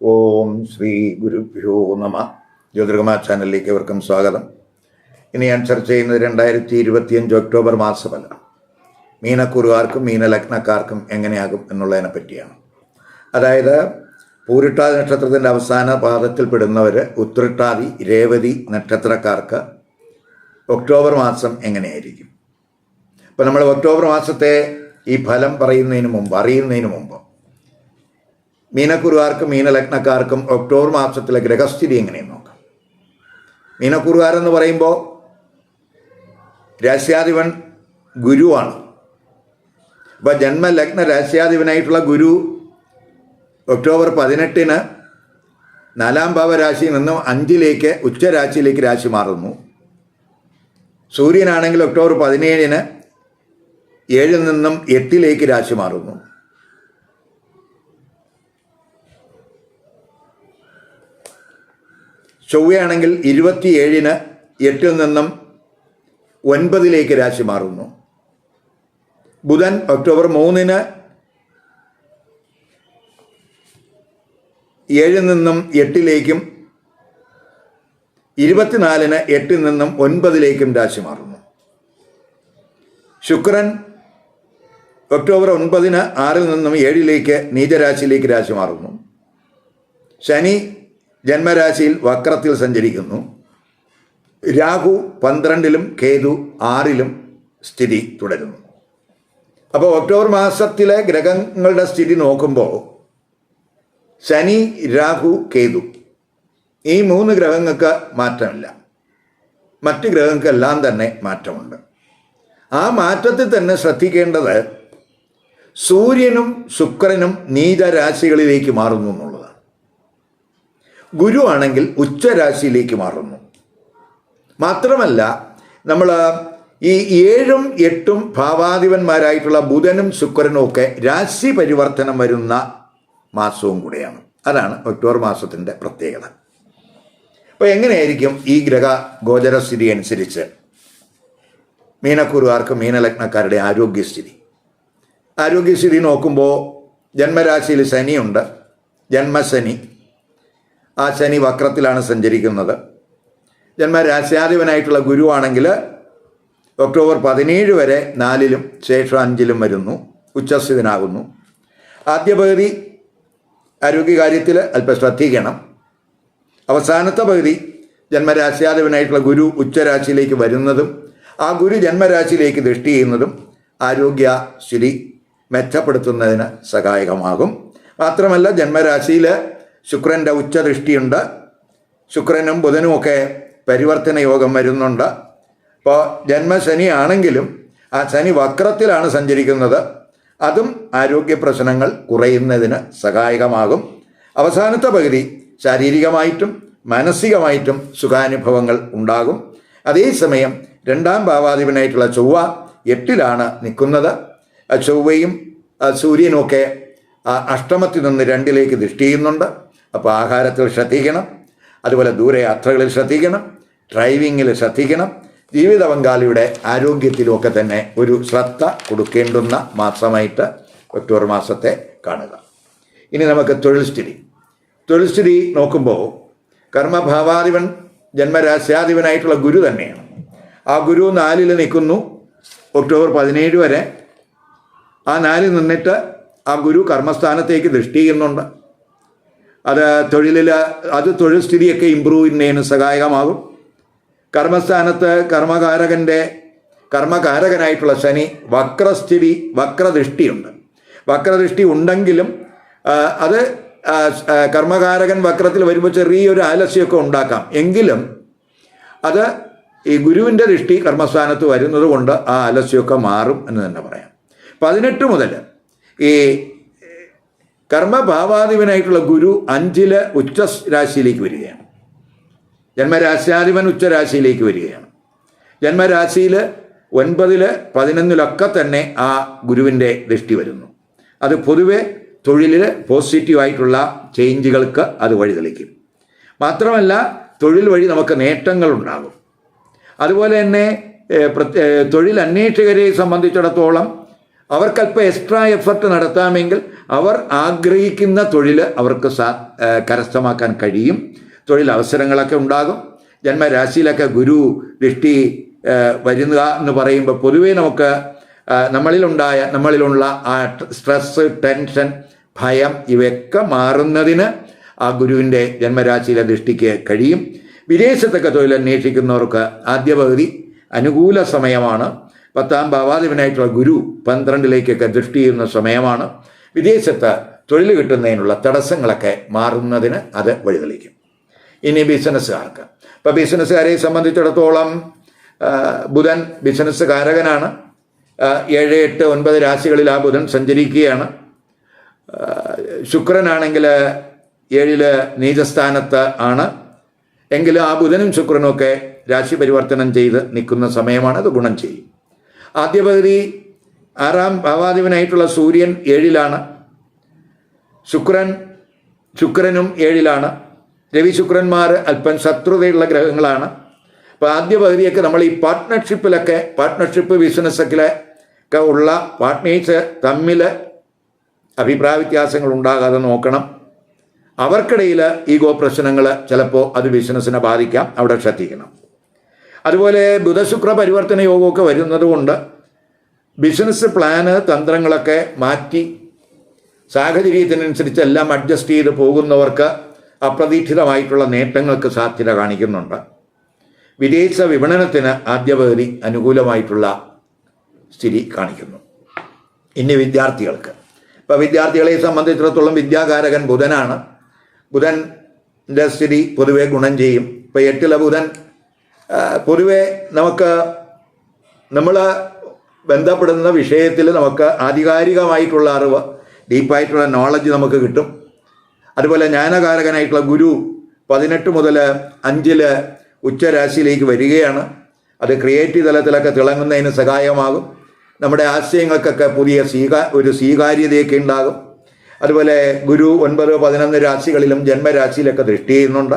ഓം ശ്രീ ഗുരുഭ്യോ നമ. ജ്യോതിർഗമ ചാനലിലേക്ക് അവർക്കും സ്വാഗതം. ഇനി ഞാൻ ചർച്ച ചെയ്യുന്നത് രണ്ടായിരത്തി ഇരുപത്തിയഞ്ച് ഒക്ടോബർ മാസമല്ല മീനക്കുറുകാർക്കും മീനലഗ്നക്കാർക്കും എങ്ങനെയാകും എന്നുള്ളതിനെ പറ്റിയാണ്. അതായത് പൂരിട്ടാതി നക്ഷത്രത്തിന്റെ അവസാന പാദത്തിൽ പെടുന്നവർ ഉത്രട്ടാതി രേവതി നക്ഷത്രക്കാർക്ക് ഒക്ടോബർ മാസം എങ്ങനെയായിരിക്കും? ഇപ്പം നമ്മൾ ഒക്ടോബർ മാസത്തെ ഈ ഫലം പറയുന്നതിന് മുമ്പ് അറിയുന്നതിന് മുമ്പ് മീനക്കുറുകാർക്കും മീനലഗ്നക്കാർക്കും ഒക്ടോബർ മാസത്തിലെ ഗ്രഹസ്ഥിതി എങ്ങനെയെന്ന് നോക്കാം. മീനക്കുറുകാരെന്ന് പറയുമ്പോൾ രാശ്യാധിപൻ ഗുരുവാണ്. അപ്പോൾ ജന്മലഗ്ന രാശ്യാധിപനായിട്ടുള്ള ഗുരു ഒക്ടോബർ പതിനെട്ടിന് നാലാം ഭാവരാശിയിൽ നിന്നും അഞ്ചിലേക്ക് ഉച്ചരാശിയിലേക്ക് രാശി മാറുന്നു. സൂര്യനാണെങ്കിൽ ഒക്ടോബർ പതിനേഴിന് ഏഴിൽ നിന്നും എട്ടിലേക്ക് രാശി മാറുന്നു. ചൊവ്വയാണെങ്കിൽ ഇരുപത്തിയേഴിന് എട്ടിൽ നിന്നും ഒൻപതിലേക്ക് രാശി മാറുന്നു. ബുധൻ ഒക്ടോബർ മൂന്നിന് ഏഴിൽ നിന്നും എട്ടിലേക്കും ഇരുപത്തിനാലിന് എട്ടിൽ നിന്നും ഒൻപതിലേക്കും രാശി മാറുന്നു. ശുക്രൻ ഒക്ടോബർ ഒൻപതിന് ആറിൽ നിന്നും ഏഴിലേക്ക് നീചരാശിയിലേക്ക് രാശി മാറുന്നു. ശനി ജന്മരാശിയിൽ വക്രത്തിൽ സഞ്ചരിക്കുന്നു. രാഹു പന്ത്രണ്ടിലും കേതു ആറിലും സ്ഥിതി തുടരുന്നു. അപ്പോൾ ഒക്ടോബർ മാസത്തിലെ ഗ്രഹങ്ങളുടെ സ്ഥിതി നോക്കുമ്പോൾ ശനി രാഹു കേതു ഈ മൂന്ന് ഗ്രഹങ്ങൾക്ക് മാറ്റമില്ല. മറ്റ് ഗ്രഹങ്ങൾക്കെല്ലാം തന്നെ മാറ്റമുണ്ട്. ആ മാറ്റത്തിൽ തന്നെ ശ്രദ്ധിക്കേണ്ടത് സൂര്യനും ശുക്രനും നീചരാശികളിലേക്ക് മാറുന്നു ഗുരു ആണെങ്കിൽ ഉച്ചരാശിയിലേക്ക് മാറുന്നു. മാത്രമല്ല നമ്മൾ ഈ ഏഴും എട്ടും ഭാവാധിപന്മാരായിട്ടുള്ള ബുധനും ശുക്രനും ഒക്കെ രാശി പരിവർത്തനം വരുന്ന മാസവും കൂടെയാണ്. അതാണ് ഒക്ടോബർ മാസത്തിന്റെ പ്രത്യേകത. അപ്പോൾ എങ്ങനെയായിരിക്കും ഈ ഗ്രഹ ഗോചരസ്ഥിതി അനുസരിച്ച് മീനക്കുരുവാർക്ക് മീനലഗ്നക്കാരുടെ ആരോഗ്യസ്ഥിതി? ആരോഗ്യസ്ഥിതി നോക്കുമ്പോൾ ജന്മരാശിയിൽ ശനിയുണ്ട് ജന്മശനി ആ ശനി വക്രത്തിലാണ് സഞ്ചരിക്കുന്നത്. ജന്മരാശ്യാധിപനായിട്ടുള്ള ഗുരുവാണെങ്കിൽ ഒക്ടോബർ പതിനേഴ് വരെ നാലിലും ശേഷം അഞ്ചിലും വരുന്നു. ഉച്ചസ്ഥിതനാകുന്നു. ആദ്യ പകുതി ആരോഗ്യകാര്യത്തിൽ അല്പം ശ്രദ്ധിക്കണം. അവസാനത്തെ പകുതി ജന്മരാശ്യാധിപനായിട്ടുള്ള ഗുരു ഉച്ചരാശിയിലേക്ക് വരുന്നതും ആ ഗുരു ജന്മരാശിയിലേക്ക് ദൃഷ്ടി ചെയ്യുന്നതും ആരോഗ്യ സ്ഥിതി മെച്ചപ്പെടുത്തുന്നതിന് സഹായകമാകും. മാത്രമല്ല ജന്മരാശിയിൽ ശുക്രന്റെ ഉച്ചദൃഷ്ടിയുണ്ട്. ശുക്രനും ബുധനും ഒക്കെ പരിവർത്തന യോഗം വരുന്നുണ്ട്. അപ്പോൾ ജന്മശനി ആണെങ്കിലും ആ ശനി വക്രത്തിലാണ് സഞ്ചരിക്കുന്നത്. അതും ആരോഗ്യ പ്രശ്നങ്ങൾ കുറയുന്നതിന് സഹായകമാകും. അവസാനത്തെ പകുതി ശാരീരികമായിട്ടും മാനസികമായിട്ടും സുഖാനുഭവങ്ങൾ ഉണ്ടാകും. അതേസമയം രണ്ടാം ഭാവാധിപനായിട്ടുള്ള ചൊവ്വ എട്ടിലാണ് നിൽക്കുന്നത്. ചൊവ്വയും സൂര്യനുമൊക്കെ അഷ്ടമത്തിൽ നിന്ന് രണ്ടിലേക്ക് ദൃഷ്ടി ചെയ്യുന്നുണ്ട്. അപ്പോൾ ആഹാരത്തിൽ ശ്രദ്ധിക്കണം. അതുപോലെ ദൂരയാത്രകളിൽ ശ്രദ്ധിക്കണം. ഡ്രൈവിങ്ങിൽ ശ്രദ്ധിക്കണം. ജീവിത പങ്കാളിയുടെ ആരോഗ്യത്തിലുമൊക്കെ തന്നെ ഒരു ശ്രദ്ധ കൊടുക്കേണ്ടുന്ന മാസമായിട്ട് ഒക്ടോബർ മാസത്തെ കാണുക. ഇനി നമുക്ക് തൊഴിൽ സ്ഥിതി. തൊഴിൽ സ്ഥിതി നോക്കുമ്പോൾ കർമ്മഭാവാധിപൻ ജന്മരാശ്യാധിപനായിട്ടുള്ള ഗുരു തന്നെയാണ്. ആ ഗുരു നാലിൽ നിൽക്കുന്നു. ഒക്ടോബർ പതിനേഴ് വരെ ആ നാലിൽ നിന്നിട്ട് ആ ഗുരു കർമ്മസ്ഥാനത്തേക്ക് ദൃഷ്ടി ചെയ്യുന്നുണ്ട് അത് തൊഴിലിൽ അത് തൊഴിൽ സ്ഥിതിയൊക്കെ ഇമ്പ്രൂവ് ചെയ്യുന്നതിന് സഹായകമാകും. കർമ്മസ്ഥാനത്ത് കർമ്മകാരകന്റെ കർമ്മകാരകനായിട്ടുള്ള ശനി വക്രസ്ഥിതി വക്രദൃഷ്ടിയുണ്ട്. വക്രദൃഷ്ടി ഉണ്ടെങ്കിലും അത് കർമ്മകാരകൻ വക്രത്തിൽ വരുമ്പോൾ ചെറിയൊരു ആലസ്യമൊക്കെ ഉണ്ടാക്കാം. എങ്കിലും അത് ഈ ഗുരുവിന്റെ ദൃഷ്ടി കർമ്മസ്ഥാനത്ത് വരുന്നത് കൊണ്ട് ആ ആലസ്യമൊക്കെ മാറും എന്ന് തന്നെ പറയാം. പതിനെട്ട് മുതൽ ഈ കർമ്മഭാവാധിപനായിട്ടുള്ള ഗുരു അഞ്ചിൽ ഉച്ച രാശിയിലേക്ക് വരികയാണ്. ജന്മരാശ്യാധിപൻ ഉച്ചരാശിയിലേക്ക് വരികയാണ്. ജന്മരാശിയിൽ ഒൻപതിൽ പതിനൊന്നിലൊക്കെ തന്നെ ആ ഗുരുവിന്റെ ദൃഷ്ടി വരുന്നു. അത് പൊതുവെ തൊഴിലിൽ പോസിറ്റീവായിട്ടുള്ള ചേഞ്ചുകൾക്ക് അത് വഴിതെളിക്കും മാത്രമല്ല തൊഴിൽ വഴി നമുക്ക് നേട്ടങ്ങളുണ്ടാകും. അതുപോലെ തന്നെ തൊഴിൽ അന്വേഷകരെ സംബന്ധിച്ചിടത്തോളം അവർക്കല്പം എക്സ്ട്രാ എഫർട്ട് നടത്താമെങ്കിൽ അവർ ആഗ്രഹിക്കുന്ന തൊഴിൽ അവർക്ക് സാ കരസ്ഥമാക്കാൻ കഴിയും. തൊഴിലവസരങ്ങളൊക്കെ ഉണ്ടാകും. ജന്മരാശിയിലൊക്കെ ഗുരു ദൃഷ്ടി വരുന്നുക എന്ന് പറയുമ്പോൾ പൊതുവേ നമുക്ക് നമ്മളിലുണ്ടായ നമ്മളിലുള്ള ആ സ്ട്രെസ് ടെൻഷൻ ഭയം ഇവയൊക്കെ മാറുന്നതിന് ആ ഗുരുവിന്റെ ജന്മരാശിയിലെ ദൃഷ്ടിക്ക് കഴിയും. വിദേശത്തൊക്കെ തൊഴിൽ അന്വേഷിക്കുന്നവർക്ക് ആദ്യ പകുതി അനുകൂല സമയമാണ്. പത്താം ഭാവാധിപനായിട്ടുള്ള ഗുരു പന്ത്രണ്ടിലേക്കൊക്കെ ദൃഷ്ടി ചെയ്യുന്ന സമയമാണ്. വിദേശത്ത് തൊഴിൽ കിട്ടുന്നതിനുള്ള തടസ്സങ്ങളൊക്കെ മാറുന്നതിന് അത് വഴിതെളിക്കും. ഇനി ബിസിനസ്സുകാർക്ക്. ഇപ്പം ബിസിനസ്സുകാരെ സംബന്ധിച്ചിടത്തോളം ബുധൻ ബിസിനസ് കാരകനാണ് ആ, ഏഴ് എട്ട് ഒൻപത് രാശികളിൽ ആ ബുധൻ സഞ്ചരിക്കുകയാണ്. ശുക്രനാണെങ്കിൽ ഏഴിൽ നീചസ്ഥാനത്ത് ആണ്. എങ്കിലും ആ ബുധനും ശുക്രനും ഒക്കെ രാശി പരിവർത്തനം ചെയ്ത് നിൽക്കുന്ന സമയമാണ്. അത് ഗുണം ചെയ്യും. ആദ്യ പകുതി ആറാം ഭാവാധിപനായിട്ടുള്ള സൂര്യൻ ഏഴിലാണ്. ശുക്രൻ ശുക്രനും ഏഴിലാണ്. രവി ശുക്രന്മാർ അല്പം ശത്രുതയുള്ള ഗ്രഹങ്ങളാണ്. അപ്പോൾ ആദ്യ പകുതിയൊക്കെ നമ്മൾ ഈ പാർട്ട്ണർഷിപ്പിലൊക്കെ പാർട്ട്ണർഷിപ്പ് ബിസിനസ്സൊക്കെ ഒക്കെ ഉള്ള പാർട്ട്നേഴ്സ് തമ്മിൽ അഭിപ്രായ വ്യത്യാസങ്ങൾ ഉണ്ടാകാതെ നോക്കണം. അവർക്കിടയിൽ ഈഗോ പ്രശ്നങ്ങൾ ചിലപ്പോൾ അത് ബിസിനസ്സിനെ ബാധിക്കാം. അവിടെ ശ്രദ്ധിക്കണം. അതുപോലെ ബുധശുക്ര പരിവർത്തന യോഗമൊക്കെ വരുന്നതുകൊണ്ട് ബിസിനസ് പ്ലാന് തന്ത്രങ്ങളൊക്കെ മാറ്റി സാഹചര്യത്തിനനുസരിച്ച് എല്ലാം അഡ്ജസ്റ്റ് ചെയ്ത് പോകുന്നവർക്ക് അപ്രതീക്ഷിതമായിട്ടുള്ള നേട്ടങ്ങൾക്ക് സാധ്യത കാണിക്കുന്നുണ്ട്. വിദേശ വിപണനത്തിന് ആദ്യ പകുതി അനുകൂലമായിട്ടുള്ള സ്ഥിതി കാണിക്കുന്നു. ഇനി വിദ്യാർത്ഥികൾക്ക്. ഇപ്പോൾ വിദ്യാർത്ഥികളെ സംബന്ധിച്ചിടത്തോളം വിദ്യാകാരകൻ ബുധനാണ്. ബുധന്റെ സ്ഥിതി പൊതുവെ ഗുണം ചെയ്യും. ഇപ്പോൾ എട്ടിലെ ബുധൻ പൊതുവെ നമുക്ക് നമ്മൾ ബന്ധപ്പെടുന്ന വിഷയത്തിൽ നമുക്ക് ആധികാരികമായിട്ടുള്ള അറിവ് ഡീപ്പായിട്ടുള്ള നോളജ് നമുക്ക് കിട്ടും. അതുപോലെ ജ്ഞാനകാരകനായിട്ടുള്ള ഗുരു പതിനെട്ട് മുതൽ അഞ്ചിൽ ഉച്ചരാശിയിലേക്ക് വരികയാണ്. അത് ക്രിയേറ്റീവ് തലത്തിലൊക്കെ തിളങ്ങുന്നതിന് സഹായമാകും. നമ്മുടെ ആശയങ്ങൾക്കൊക്കെ പുതിയ സ്വീകാ ഒരു സ്വീകാര്യതയൊക്കെ ഉണ്ടാകും. അതുപോലെ ഗുരു ഒൻപത് പതിനൊന്ന് രാശികളിലും ജന്മരാശിയിലൊക്കെ ദൃഷ്ടി ചെയ്യുന്നുണ്ട്.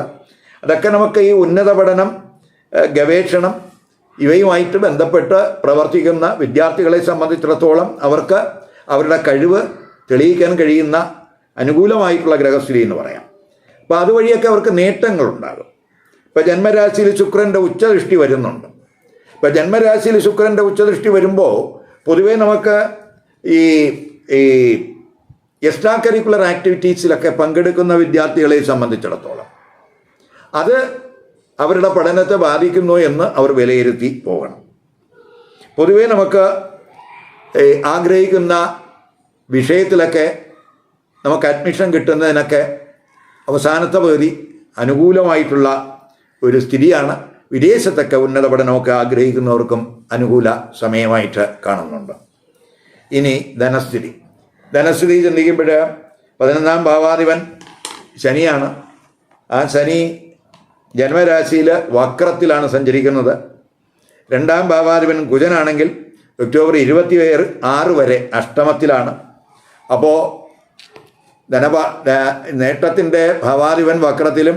അതൊക്കെ നമുക്ക് ഈ ഉന്നത പഠനം ഗവേഷണം ഇവയുമായിട്ട് ബന്ധപ്പെട്ട് പ്രവർത്തിക്കുന്ന വിദ്യാർത്ഥികളെ സംബന്ധിച്ചിടത്തോളം അവർക്ക് അവരുടെ കഴിവ് തെളിയിക്കാൻ കഴിയുന്ന അനുകൂലമായിട്ടുള്ള ഗ്രഹസ്ഥിതി എന്ന് പറയാം. അപ്പോൾ അതുവഴിയൊക്കെ അവർക്ക് നേട്ടങ്ങളുണ്ടാകും. ഇപ്പം ജന്മരാശിയിൽ ശുക്രന്റെ ഉച്ചദൃഷ്ടി വരുന്നുണ്ട്. ഇപ്പം ജന്മരാശിയിൽ ശുക്രന്റെ ഉച്ചദൃഷ്ടി വരുമ്പോൾ പൊതുവേ നമുക്ക് ഈ ഈ എക്സ്ട്രാ കരിക്കുലർ ആക്ടിവിറ്റീസിലൊക്കെ പങ്കെടുക്കുന്ന വിദ്യാർത്ഥികളെ സംബന്ധിച്ചിടത്തോളം. അത് അവരുടെ പഠനത്തെ ബാധിക്കുന്നു എന്ന് അവർ വിലയിരുത്തി പോകണം. പൊതുവേ നമുക്ക് ആഗ്രഹിക്കുന്ന വിഷയത്തിലൊക്കെ നമുക്ക് അഡ്മിഷൻ കിട്ടുന്നതിനൊക്കെ അവസാനത്തെ പകുതി അനുകൂലമായിട്ടുള്ള ഒരു സ്ഥിതിയാണ്. വിദേശത്തൊക്കെ ഉന്നത പഠനമൊക്കെ ആഗ്രഹിക്കുന്നവർക്കും അനുകൂല സമയമായിട്ട് കാണുന്നുണ്ട്. ഇനി ധനസ്ഥിതി. ധനസ്ഥിതി ചിന്തിക്കുമ്പോൾ പതിനൊന്നാം ഭാവാധിപൻ ശനിയാണ്. ആ ശനി ജന്മരാശിയിൽ വക്രത്തിലാണ് സഞ്ചരിക്കുന്നത്. രണ്ടാം ഭാവാധിപൻ കുജനാണെങ്കിൽ ഒക്ടോബർ ഇരുപത്തി ആറ് വരെ അഷ്ടമത്തിലാണ്. അപ്പോൾ ധനഭാ നേട്ടത്തിന്റെ ഭാവാധിപൻ വക്രത്തിലും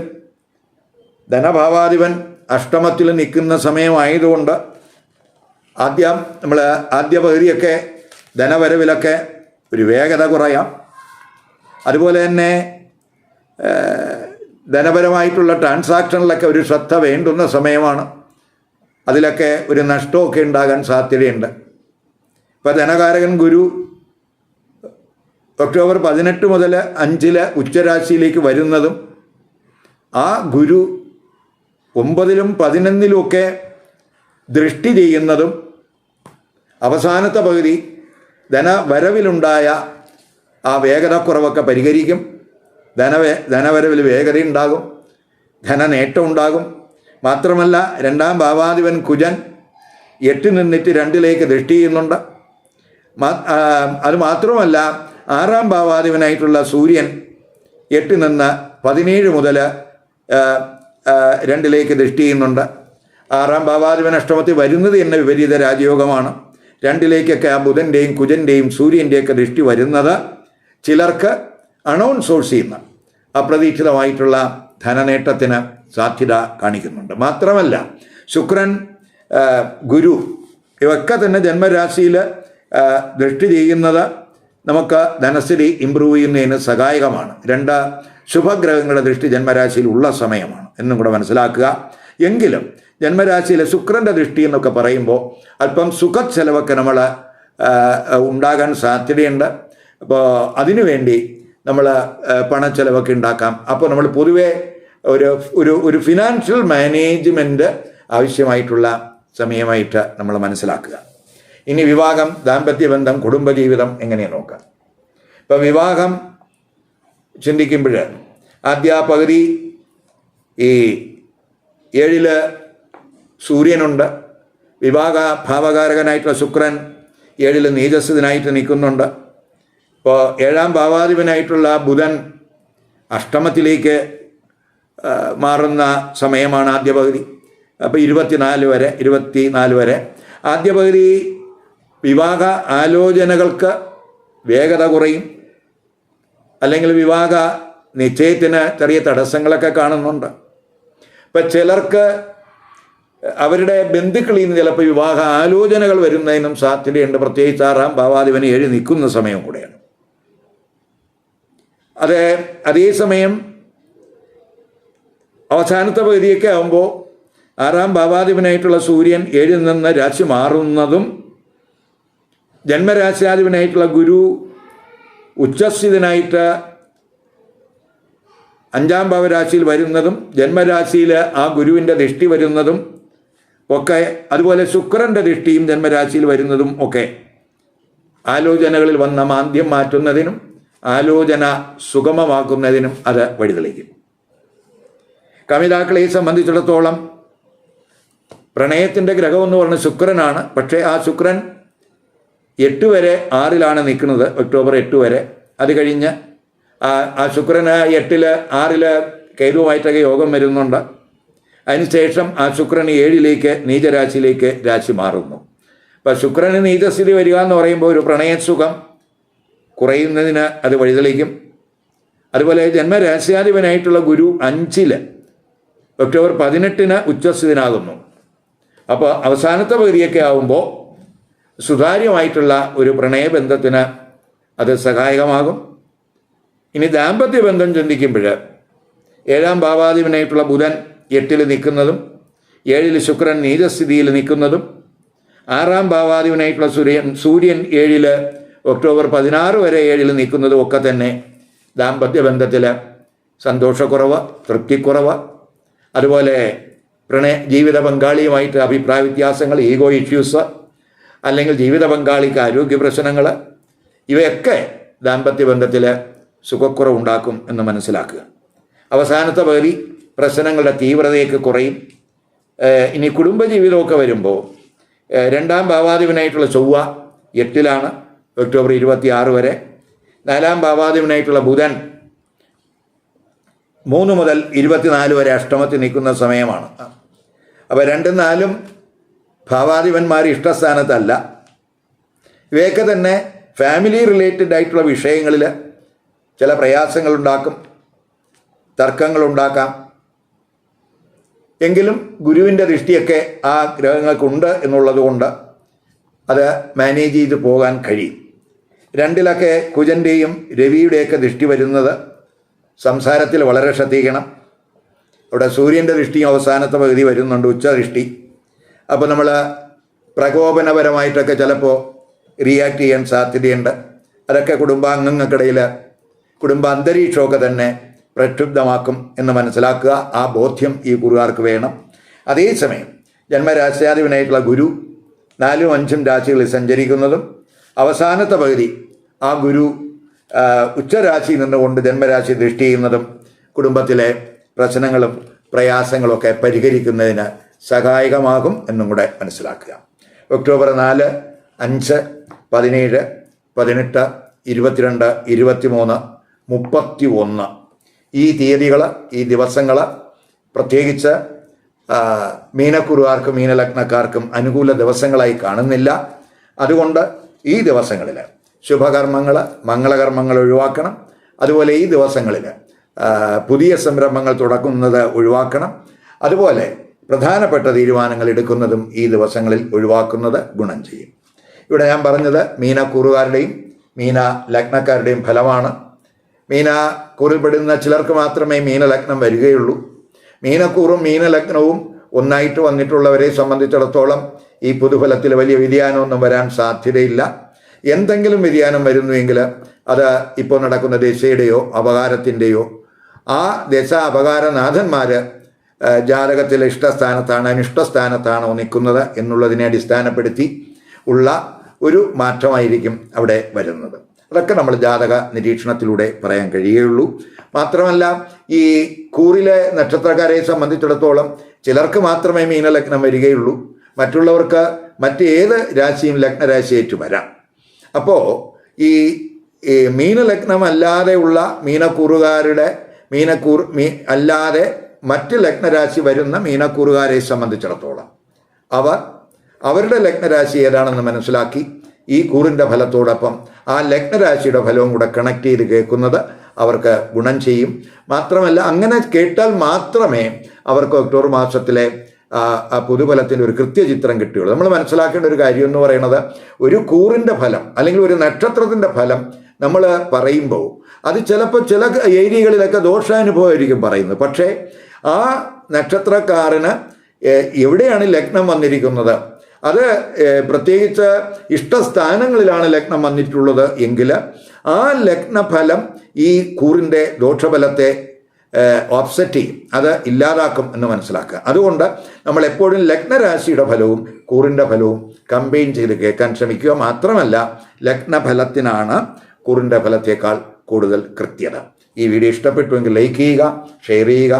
ധനഭാവാധിപൻ അഷ്ടമത്തിൽ നിൽക്കുന്ന സമയമായതുകൊണ്ട് ആദ്യം നമ്മൾ ആദ്യ പകുതിയൊക്കെ ധനവരവിലൊക്കെ ഒരു വേഗത കുറയാം. അതുപോലെ തന്നെ ധനപരമായിട്ടുള്ള ട്രാൻസാക്ഷനിലൊക്കെ ഒരു ശ്രദ്ധ വേണ്ടുന്ന സമയമാണ്. അതിലൊക്കെ ഒരു നഷ്ടമൊക്കെ ഉണ്ടാകാൻ സാധ്യതയുണ്ട്. ഇപ്പോൾ ധനകാരകൻ ഗുരു ഒക്ടോബർ പതിനെട്ട് മുതൽ അഞ്ചിൽ ഉച്ചരാശിയിലേക്ക് വരുന്നതും ആ ഗുരു ഒമ്പതിലും പതിനൊന്നിലുമൊക്കെ ദൃഷ്ടി ചെയ്യുന്നതും അവസാനത്തെ പകുതി ധനവരവിലുണ്ടായ ആ വേഗതക്കുറവൊക്കെ പരിഹരിക്കും. ധനവേ ധനവരവിൽ വേഗത ഉണ്ടാകും. ധനനേട്ടം ഉണ്ടാകും. മാത്രമല്ല രണ്ടാം ഭാവാധിപൻ കുജൻ എട്ട് നിന്നിട്ട് രണ്ടിലേക്ക് ദൃഷ്ടി ചെയ്യുന്നുണ്ട്. അത് മാത്രമല്ല ആറാം ഭാവാധിപനായിട്ടുള്ള സൂര്യൻ എട്ട് നിന്ന് പതിനേഴ് മുതൽ രണ്ടിലേക്ക് ദൃഷ്ടി ചെയ്യുന്നുണ്ട്. ആറാം ഭാവാധിപൻ അഷ്ടമത്തിൽ വരുന്നത് തന്നെ വിപരീത രാജയോഗമാണ്. രണ്ടിലേക്കൊക്കെ ആ ബുധന്റെയും കുജന്റെയും സൂര്യന്റെയൊക്കെ ദൃഷ്ടി വരുന്നത് ചിലർക്ക് അണോൺ സോഴ്സ് ചെയ്യുന്ന അപ്രതീക്ഷിതമായിട്ടുള്ള ധനനേട്ടത്തിന് സാധ്യത കാണിക്കുന്നുണ്ട്. മാത്രമല്ല ശുക്രൻ ഗുരു ഇവയൊക്കെ തന്നെ ജന്മരാശിയിൽ ദൃഷ്ടി ചെയ്യുന്നത് നമുക്ക് ധനസ്ഥിതി ഇമ്പ്രൂവ് ചെയ്യുന്നതിന് സഹായകമാണ്. രണ്ട് ശുഭഗ്രഹങ്ങളുടെ ദൃഷ്ടി ജന്മരാശിയിൽ ഉള്ള സമയമാണ് എന്നും കൂടെ മനസ്സിലാക്കുക. എങ്കിലും ജന്മരാശിയിലെ ശുക്രന്റെ ദൃഷ്ടി എന്നൊക്കെ പറയുമ്പോൾ അല്പം സുഖ ചെലവൊക്കെ നമ്മൾ ഉണ്ടാകാൻ സാധ്യതയുണ്ട്. അപ്പോൾ അതിനുവേണ്ടി നമ്മൾ പണ ചെലവൊക്കെ ഉണ്ടാക്കാം അപ്പോൾ നമ്മൾ പൊതുവേ ഒരു ഒരു ഒരു ഫിനാൻഷ്യൽ മാനേജ്മെന്റ് ആവശ്യമായിട്ടുള്ള സമയമായിട്ട് നമ്മൾ മനസ്സിലാക്കുക. ഇനി വിവാഹം ദാമ്പത്യ ബന്ധം കുടുംബജീവിതം എങ്ങനെ നോക്കാം ഇപ്പം വിവാഹം ചിന്തിക്കുമ്പോൾ ആദ്യ പകുതി ഈ ഏഴിൽ സൂര്യനുണ്ട് വിവാഹ ഭാവകാരകനായിട്ടുള്ള ശുക്രൻ ഏഴിൽ നീജസ്സിനായിട്ട് നിൽക്കുന്നുണ്ട് ഇപ്പോൾ ഏഴാം ഭാവാധിപനായിട്ടുള്ള ബുധൻ അഷ്ടമത്തിലേക്ക് മാറുന്ന സമയമാണ് ആദ്യ പകുതി. അപ്പോൾ ഇരുപത്തിനാല് വരെ ഇരുപത്തി നാല് വരെ. ആദ്യ പകുതി വിവാഹ ആലോചനകൾക്ക് വേഗത കുറയും. അല്ലെങ്കിൽ വിവാഹ നിശ്ചയത്തിന് ചെറിയ തടസ്സങ്ങളൊക്കെ കാണുന്നുണ്ട്. ഇപ്പം ചിലർക്ക് അവരുടെ ബന്ധുക്കളിൽ നിന്ന് ചിലപ്പോൾ വിവാഹ ആലോചനകൾ വരുന്നതിനും സാധ്യതയുണ്ട്. പ്രത്യേകിച്ച് ആറാം ഭാവാധിപന് ഏഴ് നിൽക്കുന്ന സമയം കൂടെയാണ്. അത് അതേസമയം അവസാനത്തെ പകുതിയൊക്കെ ആകുമ്പോൾ ആറാം ഭാവാധിപനായിട്ടുള്ള സൂര്യൻ ഏഴിൽ നിന്ന് രാശി മാറുന്നതും ജന്മരാശിയാധിപനായിട്ടുള്ള ഗുരു ഉച്ചസ്ഥിതനായിട്ട് അഞ്ചാം ഭാവരാശിയിൽ വരുന്നതും ജന്മരാശിയിൽ ആ ഗുരുവിന്റെ ദൃഷ്ടി വരുന്നതും ഒക്കെ അതുപോലെ ശുക്രന്റെ ദൃഷ്ടിയും ജന്മരാശിയിൽ വരുന്നതും ഒക്കെ ആലോചനകളിൽ വന്ന മാന്ദ്യം മാറ്റുന്നതിനും ആലോചന സുഗമമാക്കുന്നതിനും അത് വഴിതെളിക്കും. കമിതാക്കളെ സംബന്ധിച്ചിടത്തോളം പ്രണയത്തിന്റെ ഗ്രഹം എന്ന് പറഞ്ഞ ശുക്രനാണ്. പക്ഷേ ആ ശുക്രൻ എട്ട് വരെ ആറിലാണ് നിൽക്കുന്നത്. ഒക്ടോബർ എട്ട് വരെ. അത് കഴിഞ്ഞ് ആ ശുക്രന് എട്ടിൽ ആറിൽ കേതുവായിട്ടൊക്കെ യോഗം വരുന്നുണ്ട്. അതിനുശേഷം ആ ശുക്രൻ ഏഴിലേക്ക് നീചരാശിയിലേക്ക് രാശി മാറുന്നു. അപ്പം ശുക്രന് നീചസ്ഥിതി വരിക എന്ന് പറയുമ്പോൾ ഒരു പ്രണയസുഖം കുറയുന്നതിന് അത് വഴിതെളിക്കും. അതുപോലെ ജന്മരഹസ്യാധിപനായിട്ടുള്ള ഗുരു അഞ്ചിൽ ഒക്ടോബർ പതിനെട്ടിന് ഉച്ചസ്ഥിതനാകുന്നു. അപ്പോൾ അവസാനത്തെ പകുതിയൊക്കെ ആകുമ്പോൾ സുതാര്യമായിട്ടുള്ള ഒരു പ്രണയബന്ധത്തിന് അത് സഹായകമാകും. ഇനി ദാമ്പത്യ ബന്ധം ചിന്തിക്കുമ്പോൾ ഏഴാം ഭാവാധിപനായിട്ടുള്ള ബുധൻ എട്ടിൽ നിൽക്കുന്നതും ഏഴിൽ ശുക്രൻ നീചസ്ഥിതിയിൽ നിൽക്കുന്നതും ആറാം ഭാവാധിപനായിട്ടുള്ള സൂര്യൻ സൂര്യൻ ഏഴിൽ ഒക്ടോബർ പതിനാറ് വരെ ഏഴിൽ നിൽക്കുന്നതും ഒക്കെ തന്നെ ദാമ്പത്യ ബന്ധത്തിൽ സന്തോഷക്കുറവ് തൃപ്തിക്കുറവ് അതുപോലെ പ്രണയ ജീവിത പങ്കാളിയുമായിട്ട് അഭിപ്രായ വ്യത്യാസങ്ങൾ ഈഗോ ഇഷ്യൂസ് അല്ലെങ്കിൽ ജീവിത പങ്കാളിക്ക് ആരോഗ്യ പ്രശ്നങ്ങൾ ഇവയൊക്കെ ദാമ്പത്യ ബന്ധത്തിൽ സുഖക്കുറവുണ്ടാക്കും എന്ന് മനസ്സിലാക്കുക. അവസാനത്തെ പകുതി പ്രശ്നങ്ങളുടെ തീവ്രതയൊക്കെ കുറയും. ഇനി കുടുംബജീവിതമൊക്കെ വരുമ്പോൾ രണ്ടാം ഭാവാധിപനായിട്ടുള്ള ചൊവ്വ എട്ടിലാണ്. ഒക്ടോബർ ഇരുപത്തി ആറ് വരെ നാലാം ഭാവാധിപനായിട്ടുള്ള ബുധൻ മൂന്ന് മുതൽ ഇരുപത്തിനാല് വരെ അഷ്ടമത്തിൽ നിൽക്കുന്ന സമയമാണ്. അപ്പോൾ രണ്ടും നാലും ഭാവാധിപന്മാർ ഇഷ്ടസ്ഥാനത്തല്ല. ഇവയൊക്കെ തന്നെ ഫാമിലി റിലേറ്റഡ് ആയിട്ടുള്ള വിഷയങ്ങളിൽ ചില പ്രയാസങ്ങളുണ്ടാക്കും തർക്കങ്ങളുണ്ടാക്കാം. എങ്കിലും ഗുരുവിന്റെ ദൃഷ്ടിയൊക്കെ ആ ഗ്രഹങ്ങൾക്കുണ്ട് എന്നുള്ളത് കൊണ്ട് അത് മാനേജ് ചെയ്ത് പോകാൻ കഴിയും. രണ്ടിലൊക്കെ കുജന്റെയും രവിയുടെയൊക്കെ ദൃഷ്ടി വരുന്നത് സംസാരത്തിൽ വളരെ ശ്രദ്ധിക്കണം. അവിടെ സൂര്യന്റെ ദൃഷ്ടി അവസാനത്തെ പകുതി വരുന്നുണ്ട് ഉച്ചദൃഷ്ടി അപ്പോൾ നമ്മൾ പ്രകോപനപരമായിട്ടൊക്കെ ചിലപ്പോൾ റിയാക്ട് ചെയ്യാൻ സാധ്യതയുണ്ട്. അതൊക്കെ കുടുംബാംഗങ്ങൾക്കിടയിൽ കുടുംബ അന്തരീക്ഷമൊക്കെ തന്നെ പ്രക്ഷുബ്ധമാക്കും എന്ന് മനസ്സിലാക്കുക. ആ ബോധ്യം ഈ കുറുകാർക്ക് വേണം. അതേസമയം ജന്മരാശ്യാധിപനായിട്ടുള്ള ഗുരു നാലും അഞ്ചും രാശികളിൽ സഞ്ചരിക്കുന്നതും അവസാനത്തെ പകുതി ആ ഗുരു ഉച്ചരാശി നിന്നുകൊണ്ട് ജന്മരാശി ദൃഷ്ടി ചെയ്യുന്നതും കുടുംബത്തിലെ പ്രശ്നങ്ങളും പ്രയാസങ്ങളൊക്കെ പരിഹരിക്കുന്നതിന് സഹായകമാകും എന്നും കൂടെ മനസ്സിലാക്കുക. ഒക്ടോബർ നാല് അഞ്ച് പതിനേഴ് പതിനെട്ട് ഇരുപത്തിരണ്ട് ഇരുപത്തിമൂന്ന് മുപ്പത്തി ഒന്ന് ഈ തീയതികൾ ഈ ദിവസങ്ങൾ പ്രത്യേകിച്ച് മീനക്കുറുകാർക്കും മീനലഗ്നക്കാർക്കും അനുകൂല ദിവസങ്ങളായി കാണുന്നില്ല. അതുകൊണ്ട് ഈ ദിവസങ്ങളിൽ ശുഭകർമ്മങ്ങൾ മംഗളകർമ്മങ്ങൾ ഒഴിവാക്കണം. അതുപോലെ ഈ ദിവസങ്ങളിൽ പുതിയ സംരംഭങ്ങൾ തുടക്കുന്നത് ഒഴിവാക്കണം. അതുപോലെ പ്രധാനപ്പെട്ട തീരുമാനങ്ങൾ എടുക്കുന്നതും ഈ ദിവസങ്ങളിൽ ഒഴിവാക്കുന്നത് ഗുണം ചെയ്യും. ഇവിടെ ഞാൻ പറഞ്ഞത് മീനക്കൂറുകാരുടെയും മീന ലഗ്നക്കാരുടെയും ഫലമാണ്. മീന കൂറിൽപ്പെടുന്ന ചിലർക്ക് മാത്രമേ മീനലഗ്നം വരികയുള്ളൂ. മീനക്കൂറും മീനലഗ്നവും ഒന്നായിട്ട് വന്നിട്ടുള്ളവരെ സംബന്ധിച്ചിടത്തോളം ഈ പുതുഫലത്തിൽ വലിയ വ്യതിയാനമൊന്നും വരാൻ സാധ്യതയില്ല. എന്തെങ്കിലും വ്യതിയാനം വരുന്നുവെങ്കിൽ അത് ഇപ്പോൾ നടക്കുന്ന ദശയുടെയോ അപകാരത്തിന്റെയോ ആ ദശ അപകാരനാഥന്മാർ ജാതകത്തിൽ ഇഷ്ടസ്ഥാനത്താണ് അനിഷ്ടസ്ഥാനത്താണോ നിൽക്കുന്നത് എന്നുള്ളതിനെ അടിസ്ഥാനപ്പെടുത്തി ഉള്ള ഒരു മാറ്റമായിരിക്കും അവിടെ വരുന്നത്. അതൊക്കെ നമ്മൾ ജാതക നിരീക്ഷണത്തിലൂടെ പറയാൻ കഴിയുകയുള്ളൂ. മാത്രമല്ല ഈ കൂറിലെ നക്ഷത്രക്കാരെ സംബന്ധിച്ചിടത്തോളം ചിലർക്ക് മാത്രമേ മീനലഗ്നം വരികയുള്ളൂ. മറ്റുള്ളവർക്ക് മറ്റേത് രാശിയും ലഗ്നരാശിയേറ്റു വരാം. അപ്പോൾ ഈ മീനലഗ്നം അല്ലാതെയുള്ള മീനക്കൂറുകാരുടെ മീനക്കൂർ മീ അല്ലാതെ മറ്റ് ലഗ്നരാശി വരുന്ന മീനക്കൂറുകാരെ സംബന്ധിച്ചിടത്തോളം അവർ അവരുടെ ലഗ്നരാശി ഏതാണെന്ന് മനസ്സിലാക്കി ഈ കൂറിന്റെ ഫലത്തോടൊപ്പം ആ ലഗ്നരാശിയുടെ ഫലവും കൂടെ കണക്ട് ചെയ്ത് കേൾക്കുന്നത് അവർക്ക് ഗുണം ചെയ്യും. മാത്രമല്ല അങ്ങനെ കേട്ടാൽ മാത്രമേ അവർക്ക് ഒക്ടോബർ മാസത്തിലെ ആ, പുതുഫലത്തിന്റെ ഒരു കൃത്യചിത്രം കിട്ടുകയുള്ളൂ നമ്മൾ മനസ്സിലാക്കേണ്ട ഒരു കാര്യം എന്ന് പറയുന്നത് ഒരു കൂറിന്റെ ഫലം അല്ലെങ്കിൽ ഒരു നക്ഷത്രത്തിന്റെ ഫലം നമ്മൾ പറയുമ്പോൾ അത് ചിലപ്പോൾ ചില ഏരിയകളിലൊക്കെ ദോഷാനുഭവമായിരിക്കും പറയുന്നത്. പക്ഷേ ആ നക്ഷത്രക്കാരന് എവിടെയാണ് ലഗ്നം വന്നിരിക്കുന്നത്? അത് പ്രത്യേകിച്ച് ഇഷ്ടസ്ഥാനങ്ങളിലാണ് ലഗ്നം വന്നിട്ടുള്ളത് എങ്കിൽ ആ ലഗ്നഫലം ഈ കൂറിന്റെ ദോഷഫലത്തെ ഓഫ്സെറ്റ് ചെയ്യും. അത് ഇല്ലാതാക്കും എന്ന് മനസ്സിലാക്കുക. അതുകൊണ്ട് നമ്മൾ എപ്പോഴും ലഗ്നരാശിയുടെ ഫലവും കൂറിന്റെ ഫലവും കമ്പൈൻ ചെയ്ത് കേൾക്കാൻ ശ്രമിക്കുക മാത്രമല്ല ലഗ്നഫലത്തിനാണ് കൂറിന്റെ ഫലത്തേക്കാൾ കൂടുതൽ കൃത്യത. ഈ വീഡിയോ ഇഷ്ടപ്പെട്ടുവെങ്കിൽ ലൈക്ക് ചെയ്യുക ഷെയർ ചെയ്യുക.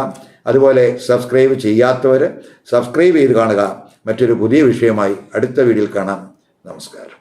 അതുപോലെ സബ്സ്ക്രൈബ് ചെയ്യാത്തവർ സബ്സ്ക്രൈബ് ചെയ്ത് കാണുക. മറ്റൊരു പുതിയ വിഷയമായി അടുത്ത വീഡിയോയിൽ കാണാം. നമസ്കാരം.